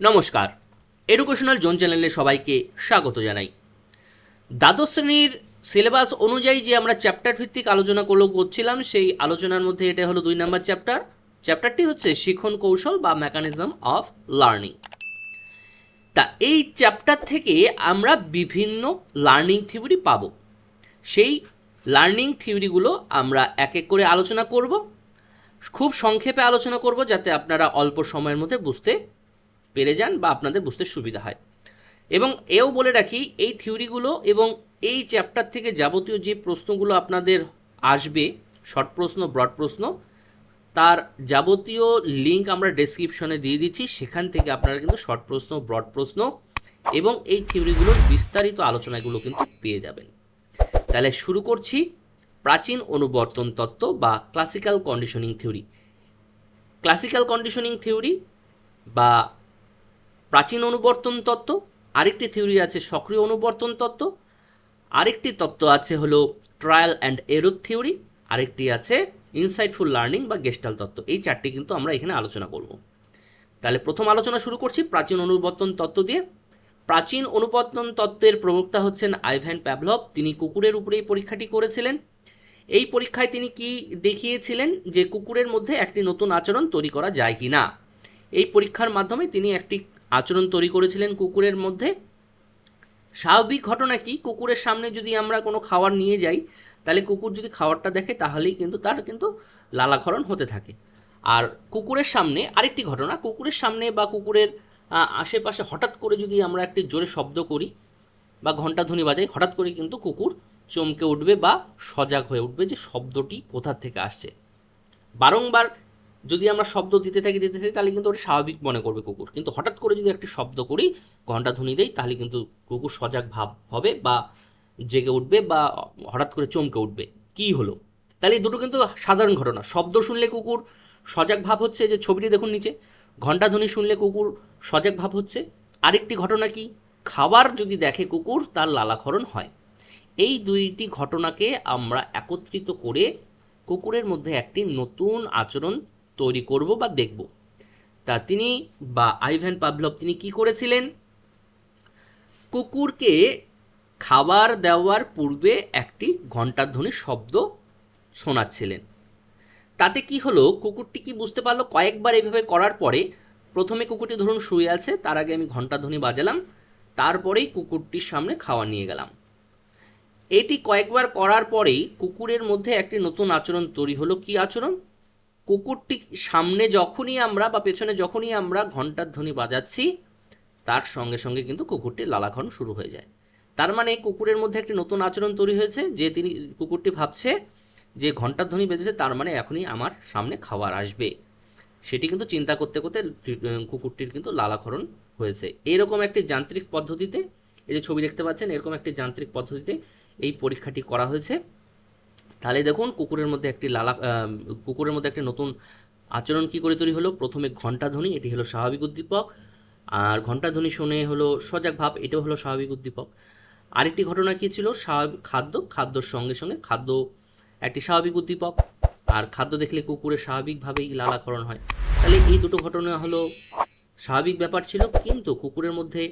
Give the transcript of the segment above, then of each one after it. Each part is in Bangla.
নমস্কার। এডুকেশনাল জোন চ্যানেলে সবাইকে স্বাগত জানাই। দ্বাদশ শ্রেণির সিলেবাস অনুযায়ী যে আমরা চ্যাপ্টার ভিত্তিক আলোচনা করল, করছিলাম, সেই আলোচনার মধ্যে এটা হলো দুই নম্বর চ্যাপ্টার চ্যাপ্টারটি হচ্ছে শিখন কৌশল বা মেকানিজম অফ লার্নিং তা এই চ্যাপ্টার থেকে আমরা বিভিন্ন লার্নিং থিওরি পাব। সেই লার্নিং থিওরিগুলো আমরা এক এক করে আলোচনা করব। খুব সংক্ষেপে আলোচনা করব, যাতে আপনারা অল্প সময়ের মধ্যে বুঝতে পেরে যান বা আপনাদের বুঝতে সুবিধা হয়। এবং এও বলে রাখি, এই থিওরিগুলো এবং এই চ্যাপ্টার থেকে যাবতীয় যে প্রশ্নগুলো আপনাদের আসবে, শর্ট প্রশ্ন, ব্রড প্রশ্ন, তার যাবতীয় লিঙ্ক আমরা ডেসক্রিপশনে দিয়ে দিচ্ছি। সেখান থেকে আপনারা কিন্তু শর্ট প্রশ্ন, ব্রড প্রশ্ন এবং এই থিওরিগুলোর বিস্তারিত আলোচনাগুলো কিন্তু পেয়ে যাবেন। তাহলে শুরু করছি প্রাচীন অনুবর্তন তত্ত্ব বা classical conditioning theory classical conditioning theory বা প্রাচীন অনুবর্তন তত্ত্ব, আরেকটি থিওরি আছে সক্রিয় অনুবর্তন তত্ত্ব, আরেকটি তত্ত্ব আছে হলো ট্রায়াল অ্যান্ড এরো থিওরি আরেকটি আছে ইনসাইটফুল লার্নিং বা গেস্টাল তত্ত্ব। এই চারটি কিন্তু আমরা এখানে আলোচনা করব। তাহলে প্রথম আলোচনা শুরু করছি প্রাচীন অনুবর্তন তত্ত্ব দিয়ে। প্রাচীন অনুবর্তন তত্ত্বের প্রবক্তা হচ্ছেন আইভ্যান প্যাভলভ। তিনি কুকুরের উপরে এই পরীক্ষাটি করেছিলেন। এই পরীক্ষায় তিনি কি দেখিয়েছিলেন যে কুকুরের মধ্যে একটি নতুন আচরণ তৈরি করা যায় কি না এই পরীক্ষার মাধ্যমে তিনি একটি আচরণ তৈরি করেছিলেন কুকুরের মধ্যে। স্বাভাবিক ঘটনা কি? কুকুরের সামনে যদি আমরা কোনো খাবার নিয়ে যাই, তাহলে কুকুর যদি খাবারটা দেখে, তাহলেই কিন্তু তার কিন্তু লালাক্ষরণ হতে থাকে। আর কুকুরের সামনে আরেকটি ঘটনা, কুকুরের সামনে বা কুকুরের আশেপাশে হঠাৎ করে যদি আমরা একটি জোরে শব্দ করি বা ঘণ্টা ধ্বনি বাজাই, হঠাৎ করে কিন্তু কুকুর চমকে উঠবে বা সজাগ হয়ে উঠবে যে শব্দটি কোথা থেকে আসছে। বারংবার যদি আমরা শব্দ দিতে থাকি দিতে থাকি, তাহলে কিন্তু ওটা স্বাভাবিক মনে করবে কুকুর। কিন্তু হঠাৎ করে যদি একটি শব্দ করি, ঘণ্টা ধ্বনি দেই, তাহলে কিন্তু কুকুর সজাগ ভাব হবে বা জেগে উঠবে বা হঠাৎ করে চমকে উঠবে। কি হলো? তাহলে এই দুটো কিন্তু সাধারণ ঘটনা। শব্দ শুনলে কুকুর সজাগ ভাব হচ্ছে যে ছবিটি দেখুন নিচে। ঘণ্টা ধ্বনি শুনলে কুকুর সজাগ ভাব হচ্ছে। আরেকটি ঘটনা কি? খাবার যদি দেখে কুকুর, তার লালাক্ষরণ হয়। এই দুইটি ঘটনাকে আমরা একত্রিত করে কুকুরের মধ্যে একটি নতুন আচরণ তৈরি করব বা দেখব। তা তিনি বা আইভ্যান পাভলভ তিনি কি করেছিলেন? কুকুরকে খাবার দেওয়ার পূর্বে একটি ঘণ্টার ধ্বনি শব্দ শোনাচ্ছিলেন। তাতে কি হলো? কুকুরটি কি বুঝতে পারল? কয়েকবার এইভাবে করার পরে প্রথমে কুকুরটি ধরুন শুয়ে আছে, তার আগে আমি ঘণ্টা ধ্বনি বাজালাম, তারপরেই কুকুরটির সামনে খাওয়া নিয়ে গেলাম। এটি কয়েকবার করার পরেই কুকুরের মধ্যে একটি নতুন আচরণ তৈরি হলো। কি আচরণ? কুকুরটি সামনে যখনই আমরা বা পেছনে যখনই আমরা ঘণ্টার ধ্বনি বাজাচ্ছি, তার সঙ্গে সঙ্গে কিন্তু কুকুরটি লালাক্ষণ শুরু হয়ে যায়। তার মানে কুকুরের মধ্যে একটি নতুন আচরণ তৈরি হয়েছে, যে তিনি, কুকুরটি ভাবছে যে ঘণ্টার ধ্বনি বেজেছে, তার মানে এখনই আমার সামনে খাবার আসবে। সেটি কিন্তু চিন্তা করতে করতে কুকুরটির কিন্তু লালাক্ষরণ হয়েছে। এরকম একটি যান্ত্রিক পদ্ধতিতে, এই যে ছবি দেখতে পাচ্ছেন, এরকম একটি যান্ত্রিক পদ্ধতিতে এই পরীক্ষাটি করা হয়েছে। তাহলে দেখুন কুকুরের মধ্যে একটি লালা কুকুরের মধ্যে একটি নতুন আচরণ কি করে তৈরি হলো? প্রথমে ঘণ্টা ধ্বনি, এটি হলো স্বাভাবিক উদ্দীপক। আর ঘণ্টা ধ্বনি শুনে হলো সজাগ ভাব, এটাও হলো স্বাভাবিক উদ্দীপক। আরেকটি ঘটনা কি ছিল? স্বাভাবিক, খাদ্য, খাদ্যর সঙ্গে সঙ্গে খাদ্য একটি স্বাভাবিক উদ্দীপক। আর খাদ্য দেখলে কুকুরের স্বাভাবিকভাবেই লালাকরণ হয়। তাহলে এই দুটো ঘটনা হলো স্বাভাবিক ব্যাপার ছিল, কিন্তু কুকুরের মধ্যে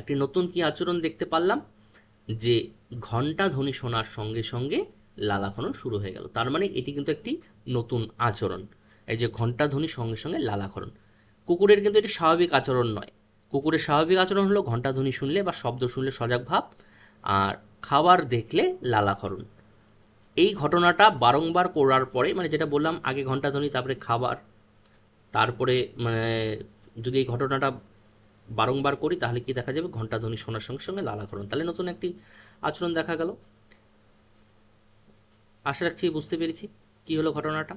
একটি নতুন কি আচরণ দেখতে পারলাম? যে ঘণ্টা ধ্বনি শোনার সঙ্গে সঙ্গে লালাক্ষরণ শুরু হয়ে গেল। তার মানে এটি কিন্তু একটি নতুন আচরণ। এই যে ঘণ্টা ধ্বনি সঙ্গে সঙ্গে লালাক্ষরণ কুকুরের কিন্তু এটি স্বাভাবিক আচরণ নয়। কুকুরের স্বাভাবিক আচরণ হলো ঘণ্টা ধ্বনি শুনলে বা শব্দ শুনলে সজাগ ভাব আর খাবার দেখলে লালাক্ষরণ এই ঘটনাটা বারংবার করার পরে মানে যেটা বললাম, আগে ঘণ্টা ধ্বনি, তারপরে খাবার, তারপরে মানে যদি এই ঘটনাটা বারংবার করি, তাহলে কি দেখা যাবে? ঘণ্টা ধ্বনি শোনার সঙ্গে সঙ্গে লালাকরণ তাহলে নতুন একটি আচরণ দেখা গেল। আশা রাখছি বুঝতে পেরেছি। কি হলো ঘটনাটা?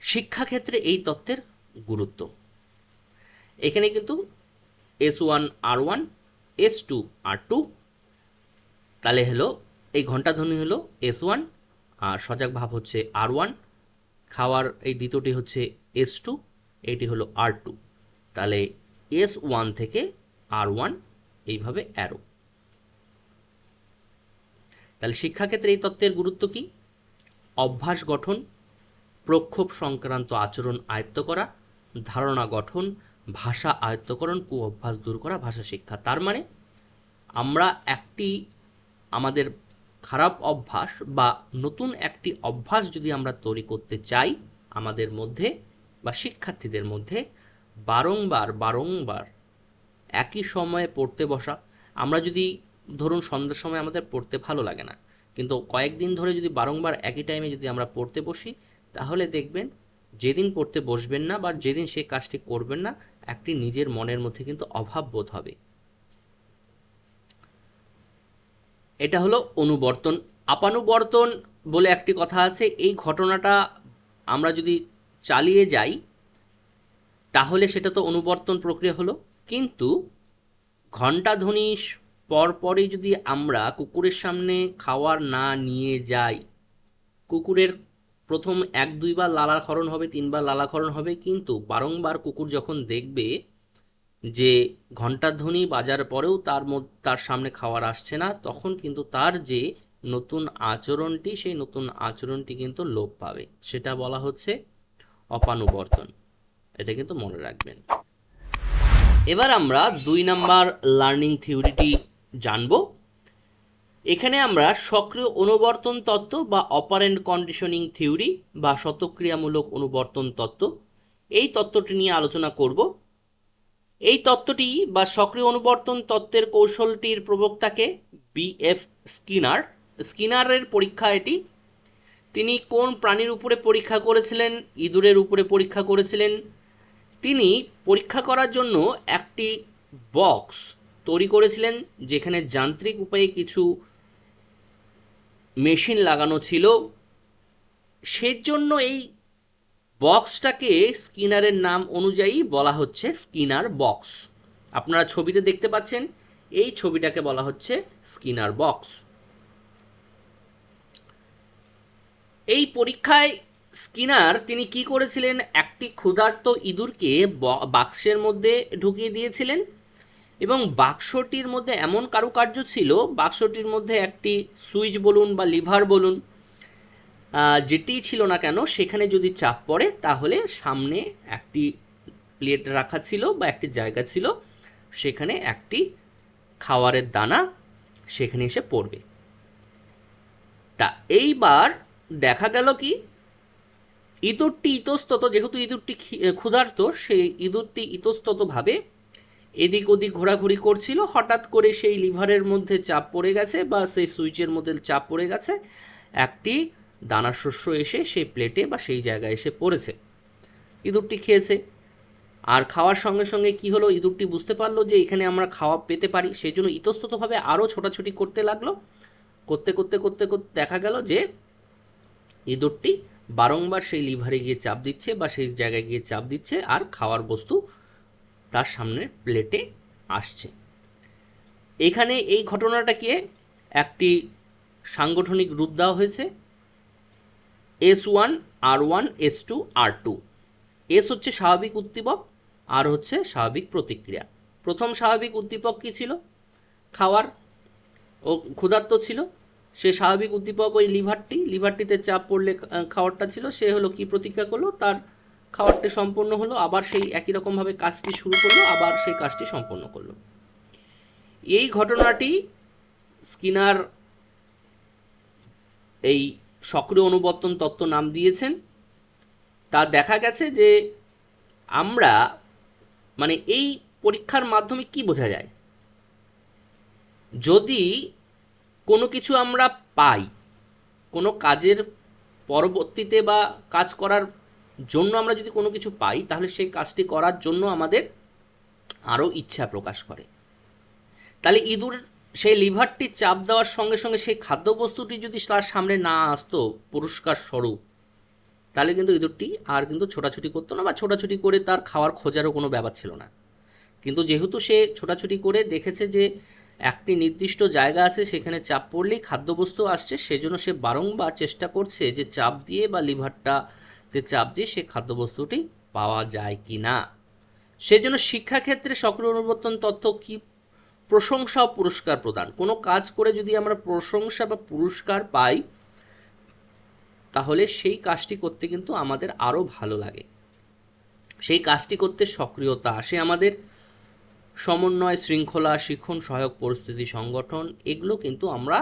শিক্ষাক্ষেত্রে এই তত্ত্বের গুরুত্ব। এখানে কিন্তু S one R one S two R two তাহলে হলো এই ঘণ্টা ধ্বনি হলো এস ওয়ান আর সজাগ ভাব হচ্ছে আর ওয়ান, খাওয়ার এই দ্বিতীয়টি হচ্ছে এস টু এটি হলো আর টু। তাহলে এস ওয়ান থেকে আর ওয়ান এইভাবে অ্যারো তাহলে শিক্ষাক্ষেত্রে এই তত্ত্বের গুরুত্ব কি? অভ্যাস গঠন, প্রক্ষোভ সংক্রান্ত আচরণ আয়ত্ত করা, ধারণা গঠন, ভাষা আয়ত্তকরণ কু অভ্যাস দূর করা, ভাষা শিক্ষা। তার মানে আমরা একটি আমাদের খারাপ অভ্যাস বা নতুন একটি অভ্যাস যদি আমরা তৈরি করতে চাই আমাদের মধ্যে বা শিক্ষার্থীদের মধ্যে, বারংবার বারংবার একই সময়ে পড়তে বসা। আমরা যদি ধরুন সন্ধ্যার সময় আমাদের পড়তে ভালো লাগে না, কিন্তু কয়েকদিন ধরে যদি বারংবার একই টাইমে যদি আমরা পড়তে বসি, তাহলে দেখবেন যেদিন পড়তে বসবেন না বা যেদিন সেই কাজটি করবেন না, একটি নিজের মনের মধ্যে কিন্তু অভাব বোধ হবে। এটা হলো অনুবর্তন। আপানুবর্তন বলে একটি কথা আছে, এই ঘটনাটা আমরা যদি চালিয়ে যাই, তাহলে সেটা তো অনুবর্তন প্রক্রিয়া হলো। কিন্তু ঘণ্টাধ্বনি পরপরই যদি আমরা কুকুরের সামনে খাওয়ার না নিয়ে যাই, কুকুরের প্রথম এক দুইবার লালাক্ষরণ হবে, তিনবার লালাক্ষরণ হবে, কিন্তু বারংবার কুকুর যখন দেখবে যে ঘণ্টার ধ্বনি বাজার পরেও তার তার সামনে খাওয়ার আসছে না, তখন কিন্তু তার যে নতুন আচরণটি, সেই নতুন আচরণটি কিন্তু লোপ পাবে। সেটা বলা হচ্ছে অপানুবর্তন। এটা কিন্তু মনে রাখবেন। এবার আমরা দুই নাম্বার লার্নিং থিওরিটি জানব। এখানে আমরা সক্রিয় অনুবর্তন তত্ত্ব বা অপারেন্ট কন্ডিশনিং থিওরি বা শতক্রিয়ামূলক অনুবর্তন তত্ত্ব, এই তত্ত্বটি নিয়ে আলোচনা করব। এই তত্ত্বটি বা সক্রিয় অনুবর্তন তত্ত্বের কৌশলটির প্রবক্তাকে বিএফ স্কিনার। স্কিনারের পরীক্ষা এটি। তিনি কোন প্রাণীর উপরে পরীক্ষা করেছিলেন, ইঁদুরের উপরে পরীক্ষা করেছিলেন। তিনি পরীক্ষা করার জন্য একটি বক্স তৈরি করেছিলেন, যেখানে যান্ত্রিক উপায়ে কিছু মেশিন লাগানো ছিল। সেজন্য এই বক্সটাকে স্কিনারের নাম অনুযায়ী বলা হচ্ছে স্কিনার বক্স। আপনারা ছবিতে দেখতে পাচ্ছেন, এই ছবিটাকে বলা হচ্ছে স্কিনার বক্স। এই পরীক্ষায় স্কিনার, তিনি কি করেছিলেন? একটি ক্ষুধার্ত ইঁদুরকে বাক্সের মধ্যে ঢুকিয়ে দিয়েছিলেন এবং বাক্সটির মধ্যে এমন কারুকার্য ছিল, বাক্সটির মধ্যে একটি সুইচ বলুন বা লিভার বলুন যেটি ছিল না কেন, সেখানে যদি চাপ পড়ে, তাহলে সামনে একটি প্লেট রাখা ছিল বা একটি জায়গা ছিল, সেখানে একটি খাওয়ারের দানা সেখানে এসে পড়বে। তা এইবার দেখা গেল কি, ইঁদুরটি ইতস্তত, যেহেতু ইঁদুরটি ক্ষুধার্ত সেই ইঁদুরটি ইতস্ততভাবে এদিক ওদিক ঘোরাঘুরি করছিল। হঠাৎ করে সেই লিভারের মধ্যে চাপ পড়ে গেছে বা সেই সুইচের মধ্যে চাপ পড়ে গেছে। একটি দানা শস্য এসে সেই প্লেটে বা সেই জায়গায় এসে পড়েছে। ইঁদুরটি খেয়েছে। আর খাওয়ার সঙ্গে সঙ্গে কি হলো? ইঁদুরটি বুঝতে পারল যে এখানে আমরা খাওয়া পেতে পারি। সেই জন্য ইতস্ততভাবে আরও ছোটাছুটি করতে লাগল। করতে করতে করতে করতে দেখা গেল যে ইঁদুরটি বারংবার সেই লিভারে গিয়ে চাপ দিচ্ছে বা সেই জায়গায় গিয়ে চাপ দিচ্ছে আর খাওয়ার বস্তু তার সামনের প্লেটে আসছে। এখানে এই ঘটনাটাকে একটি সাংগঠনিক রূপ দেওয়া হয়েছে। S one R one S two R two S হচ্ছে স্বাভাবিক উদ্দীপক, আর হচ্ছে স্বাভাবিক প্রতিক্রিয়া। প্রথম স্বাভাবিক উদ্দীপক কী ছিল? খাওয়ার। ও ক্ষুধার্ত ছিল। সে স্বাভাবিক উদ্দীপক ওই লিভারটি, লিভারটিতে চাপ পড়লে খাওয়ারটা ছিল। সে হলো কি প্রতিক্রিয়া করল? তার খাবারটি সম্পন্ন হলো, আবার সেই একই রকমভাবে কাজটি শুরু করল, আবার সেই কাজটি সম্পন্ন করল। এই ঘটনাটি স্কিনার এই সক্রিয় অনুবর্তন তত্ত্ব নাম দিয়েছেন। তা দেখা গেছে যে আমরা মানে এই পরীক্ষার মাধ্যমে কি বোঝা যায়? যদি কোনো কিছু আমরা পাই, কোনো কাজের পরবর্তীতে বা কাজ করার জন্য আমরা যদি কোনো কিছু পাই, তাহলে সেই কাজটি করার জন্য আমাদের আরও ইচ্ছা প্রকাশ করে। তাহলে ইঁদুর সেই লিভারটি চাপ দেওয়ার সঙ্গে সঙ্গে সেই খাদ্যবস্তুটি যদি তার সামনে না আসতো, পুরস্কার স্বরূপ, তাহলে কিন্তু ইঁদুরটি আর কিন্তু ছোটাছুটি করতো না বা ছোটাছুটি করে তার খাওয়ার খোঁজারও কোনো ব্যাপার ছিল না। কিন্তু যেহেতু সে ছোটাছুটি করে দেখেছে যে একটি নির্দিষ্ট জায়গা আছে, সেখানে চাপ পড়লেই খাদ্যবস্তু আসছে, সেজন্য সে বারংবার চেষ্টা করছে যে চাপ দিয়ে বা লিভারটাতে চাপ দিয়ে সে খাদ্যবস্তুটি পাওয়া যায় কি না সেজন্য শিক্ষাক্ষেত্রে সক্রিয় অনুবর্তন তথ্য কি প্রশংসা ও পুরস্কার প্রদান। কোনো কাজ করে যদি আমরা প্রশংসা বা পুরস্কার পাই, তাহলে সেই কাজটি করতে কিন্তু আমাদের আরও ভালো লাগে। সেই কাজটি করতে সক্রিয়তা আসে আমাদের সমন্বয়, শৃঙ্খলা শিক্ষণ সহায়ক পরিস্থিতি, সংগঠন, এগুলো কিন্তু আমরা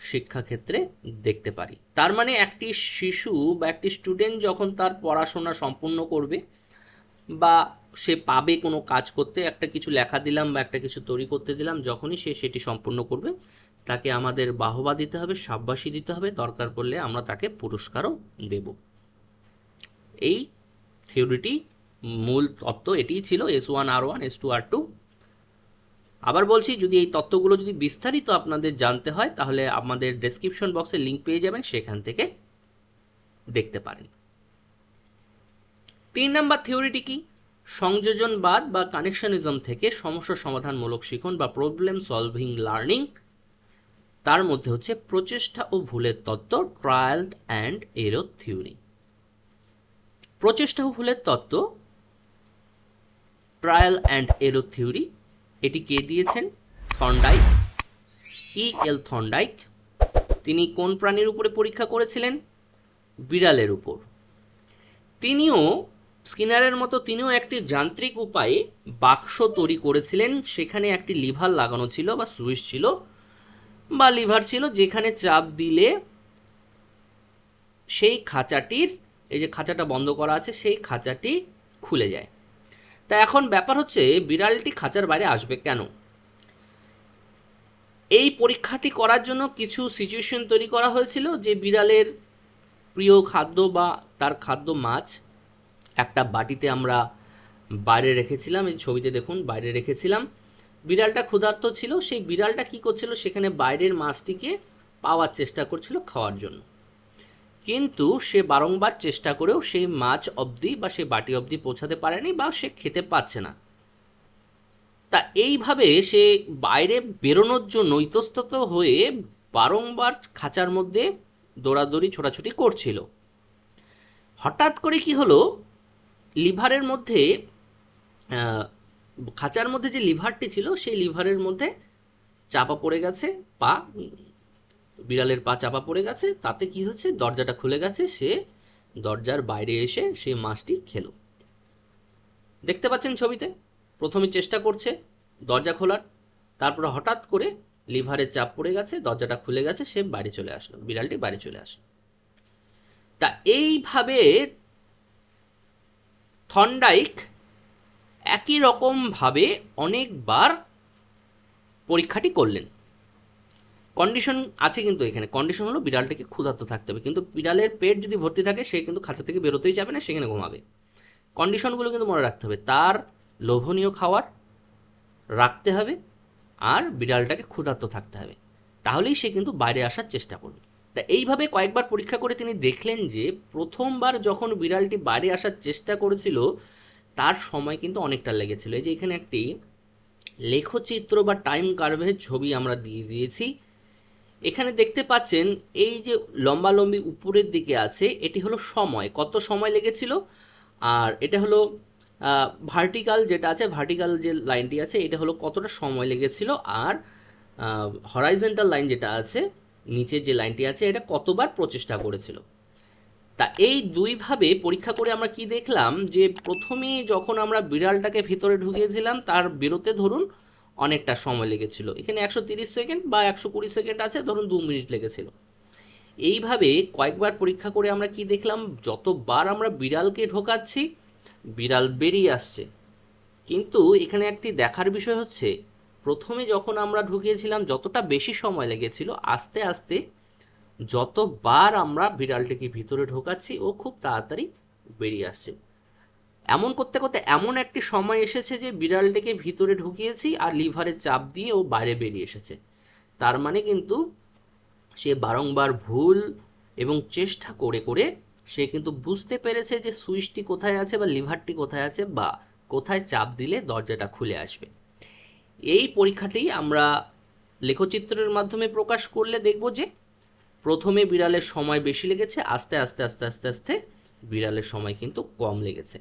শিক্ষাক্ষেত্রে দেখতে পারি। তার মানে একটি শিশু বা একটি স্টুডেন্ট যখন তার পড়াশোনা সম্পূর্ণ করবে বা সে পাবে কোনো কাজ করতে, একটা কিছু লেখা দিলাম বা একটা কিছু তৈরি করতে দিলাম, যখনই সে সেটি সম্পূর্ণ করবে, তাকে আমাদের বাহবা দিতে হবে, সাব্বাসী দিতে হবে, দরকার পড়লে আমরা তাকে পুরস্কারও দেব। এই থিওরিটি মূল তত্ত্ব এটিই ছিল S one R one S two R two আবার বলছি, যদি এই তত্ত্বগুলো যদি বিস্তারিত আপনাদের জানতে হয়, তাহলে আমাদের ডেসক্রিপশন বক্সে লিঙ্ক পেয়ে যাবেন, সেখান থেকে দেখতে পারেন। তিন নাম্বার থিওরিটি কি? সংযোজনবাদ বা কানেকশনিজম থেকে সমস্যা সমাধানমূলক শিখন বা প্রবলেম সলভিং লার্নিং তার মধ্যে হচ্ছে প্রচেষ্টা ও ভুলের তত্ত্ব ট্রায়াল অ্যান্ড এরো থিওরি প্রচেষ্টা ও ভুলের তত্ত্ব ট্রায়াল অ্যান্ড এরো থিওরি এটি কে দিয়েছেন? থর্নডাইক ই এল থর্নডাইক তিনি কোন প্রাণীর উপরে পরীক্ষা করেছিলেন? বিড়ালের উপর। তিনিও স্কিনারের মতো তিনিও একটি যান্ত্রিক উপায়ে বাক্স তৈরি করেছিলেন। সেখানে একটি লিভার লাগানো ছিল বা সুইচ ছিল বা লিভার ছিল, যেখানে চাপ দিলে সেই খাঁচাটির, এই যে খাঁচাটা বন্ধ করা আছে, সেই খাঁচাটি খুলে যায়। তা এখন ব্যাপার হচ্ছে, বিড়ালটি খাঁচার বাইরে আসবে কেন? এই পরীক্ষাটি করার জন্য কিছু সিচুয়েশন তৈরি করা হয়েছিল যে বিড়ালের প্রিয় খাদ্য বা তার খাদ্য মাছ একটা বাটিতে আমরা বাইরে রেখেছিলাম, এই ছবিতে দেখুন, বাইরে রেখেছিলাম। বিড়ালটা ক্ষুধার্ত ছিল, সেই বিড়ালটা কি করছিল, সেখানে বাইরের মাছটিকে পাওয়ার চেষ্টা করছিল খাওয়ার জন্য। কিন্তু সে বারংবার চেষ্টা করেও সেই মাছ অবধি বা সেই বাটি অবধি পৌঁছাতে পারেনি বা সে খেতে পাচ্ছে না। তা এইভাবে সে বাইরে বেরোনোর জন্য ইতস্তত হয়ে বারংবার খাঁচার মধ্যে দৌড়াদৌড়ি, ছোটাছুটি করছিল। হঠাৎ করে কি হলো লিভারের মধ্যে খাঁচার মধ্যে যে লিভারটি ছিল, সেই লিভারের মধ্যে চাপা পড়ে গেছে, পা, বিড়ালের পা চাপা পড়ে গেছে, তাতে কি হচ্ছে? দরজাটা খুলে গেছে, সে দরজার বাইরে এসে সেই মাছটি খেলো। দেখতে পাচ্ছেন ছবিতে? প্রথমে চেষ্টা করছে দরজা খোলার, তারপরে হঠাৎ করে লিভারে চাপ পড়ে গেছে, দরজাটা খুলে গেছে, সে বাইরে চলে আসলো, বিড়ালটি বাইরে চলে আসলো। তা এইভাবে থন্ডাইক একই রকমভাবে অনেকবার পরীক্ষাটি করলেন। কন্ডিশন আছে কিন্তু এখানে। কন্ডিশন হলো বিড়ালটাকে ক্ষুধার্ত থাকতে হবে। কিন্তু বিড়ালের পেট যদি ভর্তি থাকে, সে কিন্তু খাঁচা থেকে বেরোতেই যাবে না সেখানে ঘুমাবে। কন্ডিশনগুলো কিন্তু মনে রাখতে হবে। তার লোভনীয় খাওয়ার রাখতে হবে আর বিড়ালটাকে ক্ষুধার্ত থাকতে হবে। তাহলেই সে কিন্তু বাইরে আসার চেষ্টা করবে। তা এইভাবে কয়েকবার পরীক্ষা করে তিনি দেখলেন যে, প্রথমবার যখন বিড়ালটি বাইরে আসার চেষ্টা করেছিল, তার সময় কিন্তু অনেকটা লেগেছিল। এই যে এখানে একটি লেখচিত্র বা টাইম কার্ভের ছবি আমরা দিয়ে দিয়েছি। এখানে দেখতে পাচ্ছেন, এই যে লম্বালম্বি উপরের দিকে আছে, এটি হলো সময়, কত সময় লেগেছিল? আর এটা হলো ভার্টিক্যাল যেটা আছে ভার্টিক্যাল যে লাইনটি আছে, এটা হলো কতটা সময় লেগেছিল? আর হরাইজেন্টাল লাইন যেটা আছে নিচের যে লাইনটি আছে, এটা কতবার প্রচেষ্টা করেছিল। তা এই দুইভাবে পরীক্ষা করে আমরা কি দেখলাম যে, প্রথমে যখন আমরা বিড়ালটাকে ভিতরে ঢুকিয়েছিলাম, তার বেরোতে ধরুন অনেকটা সময় লেগেছিল। এখানে একশো সেকেন্ড বা একশো কুড়ি সেকেন্ড আছে, ধরুন দু মিনিট লেগেছিল। এইভাবে কয়েকবার পরীক্ষা করে আমরা কি দেখলাম, যতবার আমরা বিড়ালকে ঢোকাচ্ছি, বিড়াল বেরিয়ে আসছে। কিন্তু এখানে একটি দেখার বিষয় হচ্ছে প্রথমে যখন আমরা ঢুকিয়েছিলাম, যতটা বেশি সময় লেগেছিল, আস্তে আস্তে যতবার আমরা বিড়ালটিকে ভিতরে ঢোকাচ্ছি, ও খুব তাড়াতাড়ি বেরিয়ে আসছে। এমন করতে করতে এমন একটি সময় এসেছে যে বিড়ালটিকে ভিতরে ঢুকিয়েছি আর লিভারে চাপ দিয়ে ও বাইরে বেরিয়ে এসেছে। তার মানে কিন্তু সে বারংবার ভুল এবং চেষ্টা করে করে সে কিন্তু বুঝতে পেরেছে যে সুইচটি কোথায় আছে বা লিভারটি কোথায় আছে বা কোথায় চাপ দিলে দরজাটা খুলে আসবে। এই পরীক্ষাটি আমরা লেখচিত্রের মাধ্যমে প্রকাশ করলে দেখব যে প্রথমে বিড়ালের সময় বেশি লেগেছে, আস্তে আস্তে আস্তে আস্তে আস্তে বিড়ালের সময় কিন্তু কম লেগেছে।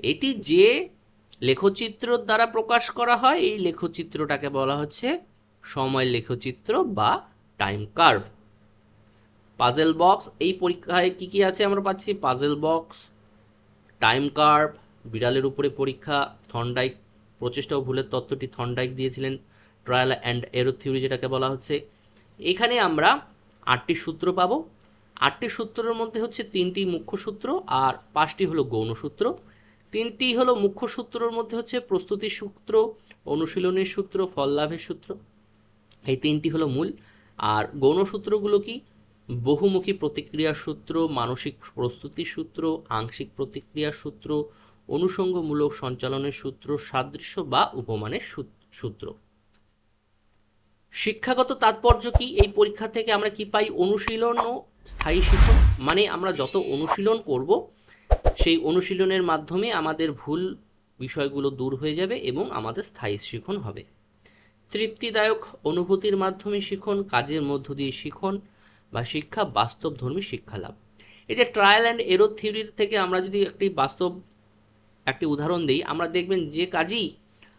এটি যে লেখচিত্র দ্বারা প্রকাশ করা হয়, এই লেখচিত্রটাকে বলা হচ্ছে সময় লেখচিত্র বা টাইম কার্ভ পাজেল বক্স এই পরীক্ষায় কি কি আছে আমরা পাচ্ছি? পাজেল বক্স টাইম কার্ভ বিড়ালের উপরে পরীক্ষা থর্নডাইক প্রচেষ্টা ও ভুলের তত্ত্বটি থন্ডাইক দিয়েছিলেন ট্রায়াল অ্যান্ড এরো থিওরি যেটাকে বলা হচ্ছে। এখানে আমরা আটটি সূত্র পাবো। আটটি সূত্রের মধ্যে হচ্ছে তিনটি মুখ্য সূত্র আর পাঁচটি হলো গৌণ সূত্র। তিনটি হলো মুখ্য সূত্রর মধ্যে হচ্ছে প্রস্তুতি সূত্র, অনুশীলনের সূত্র, ফল লাভের সূত্র। এই তিনটি হলো মূল। আর গৌণ সূত্রগুলো কি? বহুমুখী প্রতিক্রিয়ার সূত্র, মানসিক প্রস্তুতির সূত্র, আংশিক প্রতিক্রিয়ার সূত্র অনুষঙ্গমূলক সঞ্চালনের সূত্র সাদৃশ্য বা উপমানের সূত্র। শিক্ষাগত তাৎপর্য কি? এই পরীক্ষা থেকে আমরা কি পাই? অনুশীলন ও স্থায়ী শিখন মানে আমরা যত অনুশীলন করব, সেই অনুশীলনের মাধ্যমে আমাদের ভুল বিষয়গুলো দূর হয়ে যাবে এবং আমাদের স্থায়ী শিখন হবে। তৃপ্তিদায়ক অনুভূতির মাধ্যমে শিখন, কাজের মধ্য দিয়ে শিখন বা শিক্ষা বাস্তবধর্মী শিক্ষা লাভ এই যে ট্রায়াল অ্যান্ড এরো থিওরির থেকে আমরা যদি একটি বাস্তব একটি উদাহরণ দিই। আমরা দেখবেন যে কাজই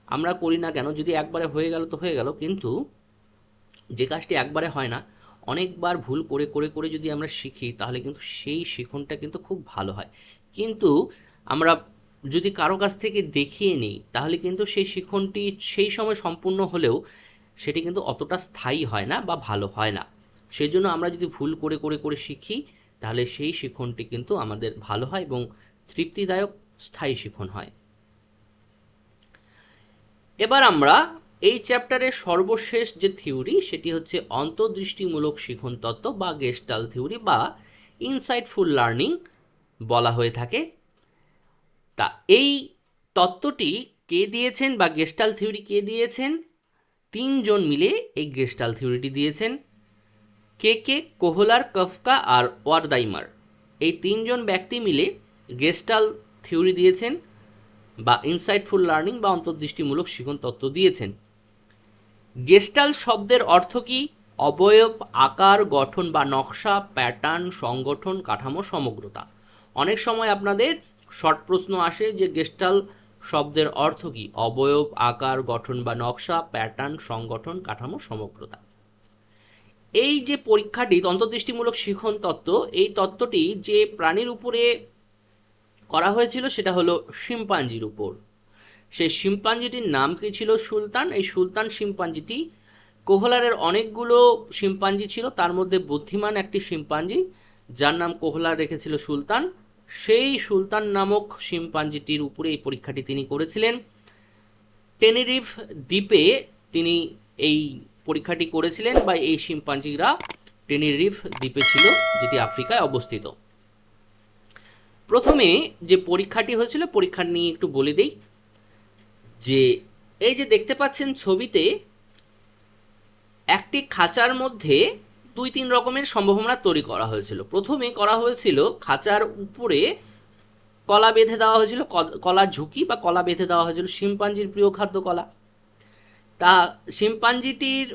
আমরা করি না কেন, যদি একবারে হয়ে গেল তো হয়ে গেল, কিন্তু যে কাজটি একবারে হয় না, অনেকবার ভুল করে করে করে যদি আমরা শিখি, তাহলে কিন্তু সেই শিখনটা কিন্তু খুব ভালো হয়। কিন্তু আমরা যদি কারও কাছ থেকে দেখিয়ে নিই, তাহলে কিন্তু সেই শিখনটি সেই সময় সম্পূর্ণ হলেও সেটি কিন্তু অতটা স্থায়ী হয় না বা ভালো হয় না। সেই জন্য আমরা যদি ভুল করে করে করে শিখি, তাহলে সেই শিখনটি কিন্তু আমাদের ভালো হয় এবং তৃপ্তিদায়ক স্থায়ী শিখন হয়। এবার আমরা এই চ্যাপ্টারের সর্বশেষ যে থিওরি, সেটি হচ্ছে অন্তর্দৃষ্টিমূলক শিখন তত্ত্ব বা গেস্টাল থিওরি বা ইনসাইটফুল লার্নিং বলা হয়ে থাকে। তা এই তত্ত্বটি কে দিয়েছেন বা গেস্টাল থিওরি কে দিয়েছেন? তিনজন মিলে এই গেস্টাল থিওরিটি দিয়েছেন। কে কে, কোহলার, কফকা আর ওয়ারদাইমার। এই তিনজন ব্যক্তি মিলে গেস্টাল থিওরি দিয়েছেন বা ইনসাইটফুল লার্নিং বা অন্তর্দৃষ্টিমূলক শিখন তত্ত্ব দিয়েছেন। গেস্টাল শব্দের অর্থ কি? অবয়ব, আকার, গঠন বা নকশা প্যাটার্ন সংগঠন, কাঠামো, সমগ্রতা। অনেক সময় আপনাদের শর্ট প্রশ্ন আসে যে গেস্টাল শব্দের অর্থ কি? অবয়ব, আকার, গঠন বা নকশা প্যাটার্ন সংগঠন, কাঠামো, সমগ্রতা। এই যে পরীক্ষাটি, অন্তর্দৃষ্টিমূলক শিখন তত্ত্ব, এই তত্ত্বটি যে প্রাণীর উপরে করা হয়েছিল সেটা হলো শিম্পাঞ্জির উপর। সেই শিম্পাঞ্জিটির নাম কি ছিল সুলতান? এই সুলতান শিম্পাঞ্জিটি কোহলারের অনেকগুলো শিম্পাঞ্জি ছিল, তার মধ্যে বুদ্ধিমান একটি শিম্পাঞ্জি, যার নাম কোহলার রেখেছিল সুলতান। সেই সুলতান নামক শিম্পাঞ্জিটির উপরে এই পরীক্ষাটি তিনি করেছিলেন। টেনেরিফ দ্বীপে তিনি এই পরীক্ষাটি করেছিলেন বা এই শিম্পাঞ্জিরা টেনেরিফ দ্বীপে ছিল, যেটি আফ্রিকায় অবস্থিত। প্রথমে যে পরীক্ষাটি হয়েছিল, পরীক্ষা নিয়ে একটু বলে দিই। যে এই যে দেখতে পাচ্ছেন ছবিতে, একটি খাঁচার মধ্যে দুই তিন রকমের সম্ভাবনা তৈরি করা হয়েছিল। প্রথমে করা হয়েছিল খাঁচার উপরে কলা বেঁধে দেওয়া হয়েছিল কলা ঝুঁকি বা কলা বেঁধে দেওয়া হয়েছিল, শিম্পাঞ্জির প্রিয় খাদ্য কলা। তা শিম্পাঞ্জিটির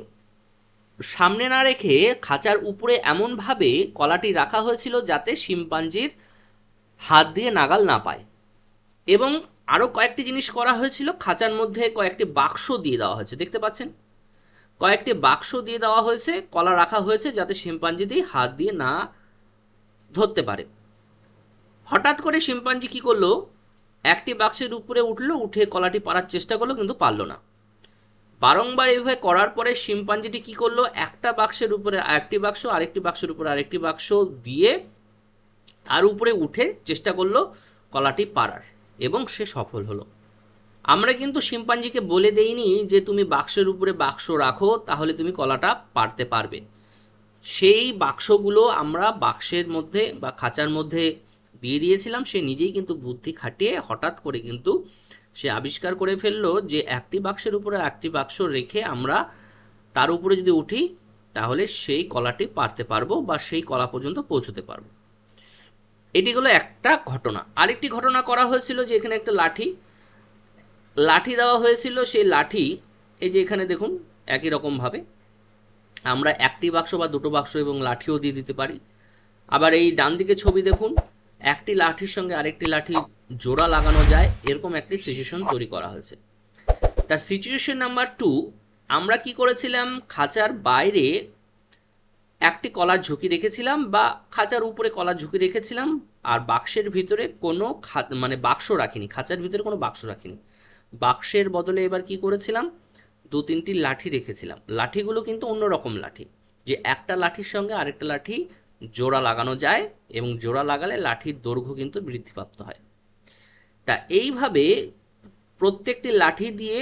সামনে না রেখে খাঁচার উপরে এমনভাবে কলাটি রাখা হয়েছিল যাতে শিম্পাঞ্জির হাত দিয়ে নাগাল না পায়। এবং আরও কয়েকটি জিনিস করা হয়েছিল, খাঁচার মধ্যে কয়েকটি বাক্স দিয়ে দেওয়া হয়েছে। দেখতে পাচ্ছেন? কয়েকটি বাক্স দিয়ে দেওয়া হয়েছে, কলা রাখা হয়েছে যাতে শিম্পাঞ্জিটি হাত দিয়ে না ধরতে পারে। হঠাৎ করে শিম্পাঞ্জি কি করল? একটি বাক্সের উপরে উঠল, উঠে কলাটি পারার চেষ্টা করল, কিন্তু পারল না। বারংবার এইভাবে করার পরে শিম্পাঞ্জিটি কি করল? একটা বাক্সের উপরে আরেকটি বাক্স, আরেকটি বাক্সের উপরে আরেকটি বাক্স দিয়ে তার উপরে উঠে চেষ্টা করল কলাটি পারার এবং সে সফল হলো। আমরা কিন্তু শিম্পাঞ্জিকে বলে দেইনি যে তুমি বাক্সের উপরে বাক্স রাখো, তাহলে তুমি কলাটা পারতে পারবে। সেই বাক্সগুলো আমরা বাক্সের মধ্যে বা খাঁচার মধ্যে দিয়ে দিয়েছিলাম, সে নিজেই কিন্তু বুদ্ধি খাটিয়ে হঠাৎ করে কিন্তু সে আবিষ্কার করে ফেলল যে একটি বাক্সের উপরে একটি বাক্স রেখে আমরা তার উপরে যদি উঠি, তাহলে সেই কলাটি পারতে পারব বা সেই কলা পর্যন্ত পৌঁছতে পারব। এটি হলো একটা ঘটনা। আরেকটি ঘটনা করা হয়েছিল যে এখানে একটা লাঠি লাঠি দেওয়া হয়েছিল। সেই লাঠি, এই যে এখানে দেখুন, একই রকমভাবে আমরা একটি বাক্স বা দুটো বাক্স এবং লাঠিও দিয়ে দিতে পারি। আবার এই ডান দিকে ছবি দেখুন, একটি লাঠির সঙ্গে আরেকটি লাঠি জোড়া লাগানো যায়। এরকম একটি সিচুয়েশন তৈরি করা হয়েছে। তা সিচুয়েশন নাম্বার টু আমরা কি করেছিলাম? খাঁচার বাইরে একটি কলার ঝুঁকি রেখেছিলাম বা খাঁচার উপরে কলার ঝুঁকি রেখেছিলাম, আর বাক্সের ভিতরে কোনো মানে বাক্স রাখিনি, খাঁচার ভিতরে কোনো বাক্স রাখিনি। বাক্সের বদলে এবার কি করেছিলাম? দু তিনটি লাঠি রেখেছিলাম। লাঠিগুলো কিন্তু অন্যরকম লাঠি, যে একটা লাঠির সঙ্গে আরেকটা লাঠি জোড়া লাগানো যায় এবং জোড়া লাগালে লাঠির দৈর্ঘ্য কিন্তু বৃদ্ধিপ্রাপ্ত হয়। তা এইভাবে প্রত্যেকটি লাঠি দিয়ে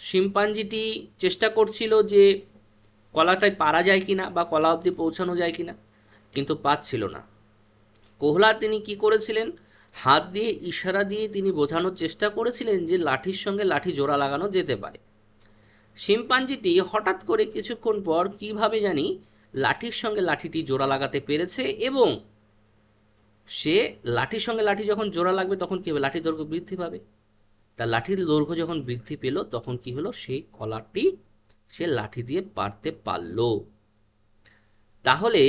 শিম্পাঞ্জিটি চেষ্টা করছিল যে কলাটায় পারা যায় কিনা বা কলা অবধি পৌঁছানো যায় কিনা কিন্তু পাচ্ছিল না। কোহলা তিনি কি করেছিলেন? হাত দিয়ে ইশারা দিয়ে তিনি বোঝানোর চেষ্টা করেছিলেন যে লাঠির সঙ্গে লাঠি জোড়া লাগানো যেতে পারে। শিম্পাঞ্জিটি হঠাৎ করে কিছুক্ষণ পর কীভাবে জানি লাঠির সঙ্গে লাঠিটি জোড়া লাগাতে পেরেছে এবং সে লাঠির সঙ্গে লাঠি যখন জোড়া লাগবে তখন কি হবে? লাঠির দৈর্ঘ্য বৃদ্ধি পাবে। তা লাঠির দৈর্ঘ্য যখন বৃদ্ধি পেল তখন কি হলো? সেই কলারটি সে লাঠি দিয়ে পারতে পারল। তাহলে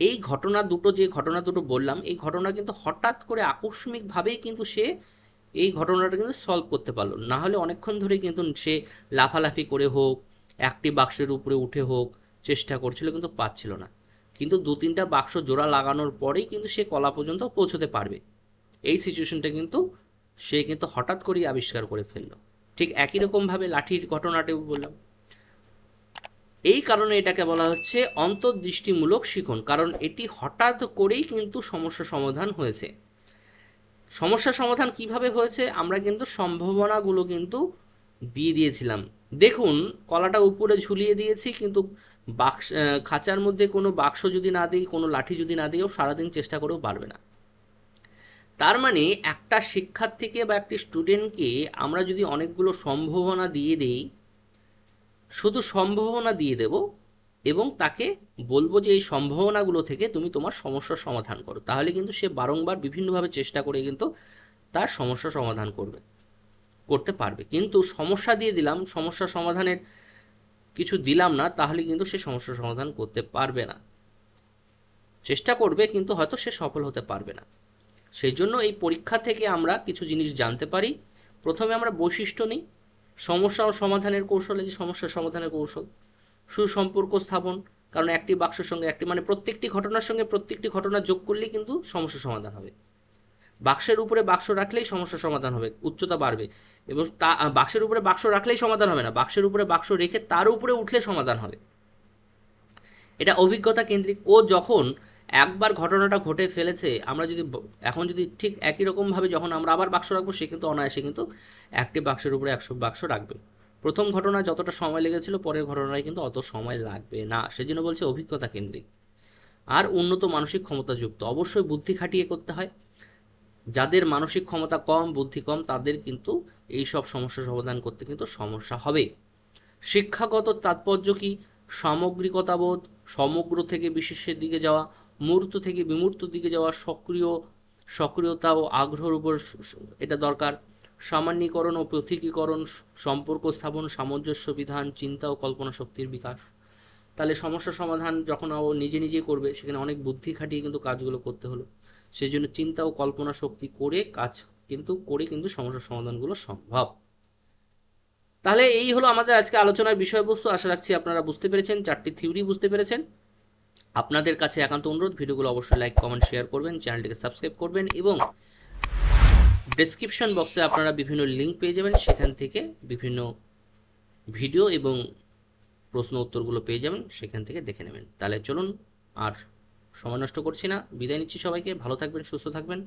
এই ঘটনা দুটো, যে ঘটনা দুটো বললাম, এই ঘটনা কিন্তু হঠাৎ করে আকস্মিকভাবেই কিন্তু সে এই ঘটনাটা কিন্তু সলভ করতে পারল। না হলে অনেকক্ষণ ধরে কিন্তু সে লাফালাফি করে হোক একটি বাক্সের উপরে উঠে হোক, চেষ্টা করছিল কিন্তু পাচ্ছিল না। কিন্তু দু তিনটা বাক্স জোড়া লাগানোর পরেই কিন্তু সে কলা পর্যন্ত পৌঁছতে পারবে। এই সিচুয়েশনটা কিন্তু সে কিন্তু হঠাৎ করেই আবিষ্কার করে ফেলল। ঠিক একই রকমভাবে লাঠির ঘটনাটাও বললাম। এই কারণে এটাকে বলা হচ্ছে অন্তর্দৃষ্টিমূলক শিখন, কারণ এটি হঠাৎ করেই কিন্তু সমস্যা সমাধান হয়েছে। সমস্যা সমাধান কীভাবে হয়েছে? আমরা কিন্তু সম্ভাবনাগুলো কিন্তু দিয়ে দিয়েছিলাম। দেখুন, কলাটা উপরে ঝুলিয়ে দিয়েছি, কিন্তু বাক্স খাঁচার মধ্যে কোনো বাক্স যদি না দিই, কোনো লাঠি যদি না দিই, ও সারাদিন চেষ্টা করেও পারবে না। তার মানে একটা শিক্ষার্থীকে বা একটি স্টুডেন্টকে আমরা যদি অনেকগুলো সম্ভাবনা দিয়ে দেই শুধু সম্ভাবনা দিয়ে দেব এবং তাকে বলব যে এই সম্ভাবনাগুলো থেকে তুমি তোমার সমস্যার সমাধান করো। তাহলে কিন্তু সে বারংবার বিভিন্নভাবে চেষ্টা করে কিন্তু তার সমস্যা সমাধান করবে, করতে পারবে। কিন্তু সমস্যা দিয়ে দিলাম, সমস্যা সমাধানের কিছু দিলাম না, তাহলে কিন্তু সে সমস্যা সমাধান করতে পারবে না। চেষ্টা করবে, কিন্তু হয়তো সে সফল হতে পারবে না। সেই জন্য এই পরীক্ষা থেকে আমরা কিছু জিনিস জানতে পারি। প্রথমে আমরা বৈশিষ্ট্য নিই। সমস্যা ও সমাধানের কৌশল এই যে সমস্যা সমাধানের কৌশল। সুসম্পর্ক স্থাপন, কারণ একটি বাক্সের সঙ্গে একটি মানে প্রত্যেকটি ঘটনার সঙ্গে প্রত্যেকটি ঘটনা যোগ করলেই কিন্তু সমস্যা সমাধান হবে। বাক্সের উপরে বাক্স রাখলেই সমস্যা সমাধান হবে, উচ্চতা বাড়বে। এবং তা বাক্সের উপরে বাক্স রাখলেই সমাধান হবে না, বাক্সের উপরে বাক্স রেখে তার উপরে উঠলে সমাধান হবে। এটা অভিজ্ঞতা কেন্দ্রিক। ও যখন একবার ঘটনাটা ঘটে ফেলেছে, আমরা যদি এখন যদি ঠিক একই রকমভাবে যখন আমরা আবার বাক্স রাখব, সে কিন্তু অনায়াসে কিন্তু একটি বাক্সের উপরে একশো বাক্স রাখবে। প্রথম ঘটনা যতটা সময় লেগেছিল, পরের ঘটনায় কিন্তু অত সময় লাগবে না, সেজন্য বলছে অভিজ্ঞতা কেন্দ্রিক। আর উন্নত মানসিক ক্ষমতাযুক্ত অবশ্যই বুদ্ধি খাটিয়ে করতে হয়। যাদের মানসিক ক্ষমতা কম, বুদ্ধি কম, তাদের কিন্তু এই সব সমস্যা সমাধান করতে কিন্তু সমস্যা হবে। শিক্ষাগত তাৎপর্য কি? সামগ্রিকতাবোধ, সমগ্র থেকে বিশেষের দিকে যাওয়া মূর্ত থেকে বিমূর্ত দিকে যাওয়া সক্রিয়, সক্রিয়তা ও আগ্রহের উপর এটা দরকার। সামান্যীকরণ ও পৃথকীকরণ স- সম্পর্ক স্থাপন, সামঞ্জস্য, বিধান, চিন্তা ও কল্পনা শক্তির বিকাশ। তাহলে সমস্যা সমাধান যখন ও নিজে নিজে করবে, সেখানে অনেক বুদ্ধি খাটিয়ে কিন্তু কাজগুলো করতে হলো। সেই জন্য চিন্তা ও কল্পনা শক্তি করে কাজ কিন্তু, করে কিন্তু সমস্যার সমাধানগুলো সম্ভব। তাহলে এই হলো আমাদের আজকে আলোচনার বিষয়বস্তু। আশা রাখছি আপনারা বুঝতে পেরেছেন, চারটি থিওরি বুঝতে পেরেছেন। আপনাদের কাছে একান্ত অনুরোধ, ভিডিওগুলো অবশ্যই লাইক কমেন্ট শেয়ার করবেন, চ্যানেলটিকে সাবস্ক্রাইব করবেন এবং ডেসক্রিপশন বক্সে আপনারা বিভিন্ন লিঙ্ক পেয়ে যাবেন। সেখান থেকে বিভিন্ন ভিডিও এবং প্রশ্ন উত্তরগুলো পেয়ে যাবেন। সেখান থেকে দেখে নেবেন। তাহলে চলুন, আর সময় নষ্ট করছি না। বিদায় নিচ্ছি সবাইকে। ভালো থাকবেন, সুস্থ থাকবেন।